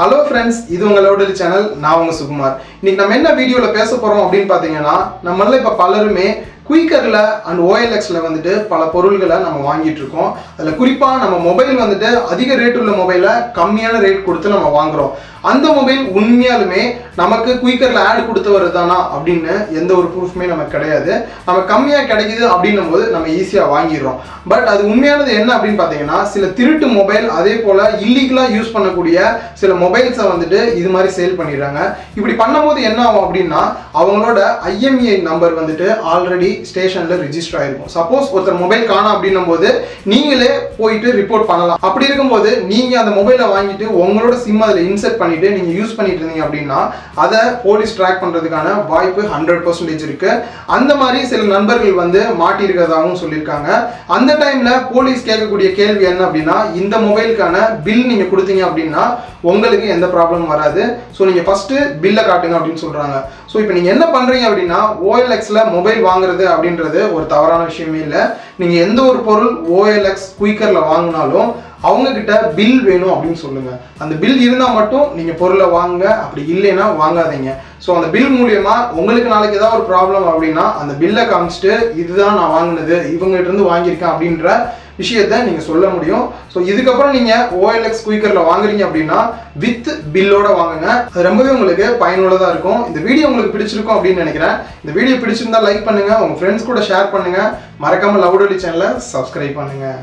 Hello friends இது உங்களோட channel நான் உங்கள் சுகுமார். இன்னைக்கு நம்ம என்ன வீடியோவில் பேச போகிறோம் அப்படின்னு பார்த்தீங்கன்னா நம்மள இப்போ பலருமே குயிக்கரில் அண்ட் ஓஎல்எக்ஸில் வந்துட்டு பல பொருள்களை நம்ம வாங்கிட்டு இருக்கோம். அதில் குறிப்பாக நம்ம மொபைல் வந்துட்டு அதிக ரேட் உள்ள மொபைலை கம்மியான ரேட் கொடுத்து நம்ம வாங்குறோம். அந்த மொபைல் உண்மையாலுமே நமக்கு குயிக்கரில் ஆட் கொடுத்து வருதானா அப்படின்னு எந்த ஒரு ப்ரூஃப்மே நமக்கு கிடையாது. நம்ம கம்மியாக கிடைக்குது அப்படின்னும் போது நம்ம ஈஸியாக வாங்கிடுறோம். பட் அது உண்மையானது என்ன அப்படின்னு பார்த்தீங்கன்னா சில திருட்டு மொபைல் அதே போல் இல்லீகலாக யூஸ் பண்ணக்கூடிய சில மொபைல்ஸை வந்துட்டு இது மாதிரி சேல் பண்ணிடுறாங்க. இப்படி பண்ணும்போது என்ன ஆகும் அப்படின்னா அவங்களோட ஐஎம்இஐ நம்பர் வந்துட்டு ஆல்ரெடி ஸ்டேஷனில் ரிஜிஸ்டர் ஆகிருக்கும் சப்போஸ் ஒருத்தர் மொபைல் காணோம் அப்படின்னும் போது நீங்களே போயிட்டு ரிப்போர்ட் பண்ணலாம். அப்படி இருக்கும்போது நீங்கள் அந்த மொபைலை வாங்கிட்டு உங்களோட சிம் அதில் இன்செர்ட் பண்ணிட்டு நீங்கள் யூஸ் பண்ணிட்டு இருந்தீங்க அப்படின்னா அதை போலீஸ் ட்ராக் பண்ணுறதுக்கான வாய்ப்பு ஹண்ட்ரட் பர்சன்டேஜ் இருக்கு. அந்த மாதிரி சில நண்பர்கள் வந்து மாட்டியிருக்கிறதாகவும் சொல்லியிருக்காங்க. அந்த டைமில் போலீஸ் கேட்கக்கூடிய கேள்வி என்ன அப்படின்னா இந்த மொபைலுக்கான பில் நீங்கள் கொடுத்தீங்க அப்படின்னா உங்களுக்கு எந்த ப்ராப்ளமும் வராது. ஸோ நீங்கள் ஃபஸ்ட்டு பில்லை காட்டுங்க அப்படின்னு சொல்கிறாங்க ஸோ இப்போ நீங்கள் என்ன பண்ணுறீங்க அப்படின்னா ஓஎல்எக்ஸில் மொபைல் வாங்குறது அப்படின்றது ஒரு தவறான விஷயமே இல்லை. நீங்கள் எந்த ஒரு பொருள் ஓஎல்எக்ஸ் குயிக்கரில் வாங்கினாலும் அவங்கக்கிட்ட பில் வேணும் அப்படின்னு சொல்லுங்கள் அந்த பில் இருந்தால் மட்டும் நீங்கள் பொருளை வாங்குங்க. அப்படி இல்லைன்னா வாங்காதீங்க. ஸோ அந்த பில் மூலியமா உங்களுக்கு நாளைக்கு ஏதாவது ஒரு ப்ராப்ளம் அப்படின்னா அந்த பில்லை காமிச்சிட்டு இதுதான் நான் வாங்கினது. இவங்ககிட்ட இருந்து வாங்கியிருக்கேன் அப்படின்ற விஷயத்த நீங்கள் சொல்ல முடியும். ஸோ இதுக்கப்புறம் நீங்கள் ஓஎல்எக்ஸ் குயிக்கரில் வாங்குறீங்க அப்படின்னா வித் பில்லோட வாங்குங்க. அது ரொம்பவே உங்களுக்கு பயனுள்ளதாக இருக்கும். இந்த வீடியோ உங்களுக்கு பிடிச்சிருக்கும் அப்படின்னு நினைக்கிறேன். இந்த வீடியோ பிடிச்சிருந்தா லைக் பண்ணுங்கள் உங்கள் ஃப்ரெண்ட்ஸ் கூட ஷேர் பண்ணுங்கள் மறக்காமல் லவ் லவுடொலி சேனலை சப்ஸ்கிரைப் பண்ணுங்கள்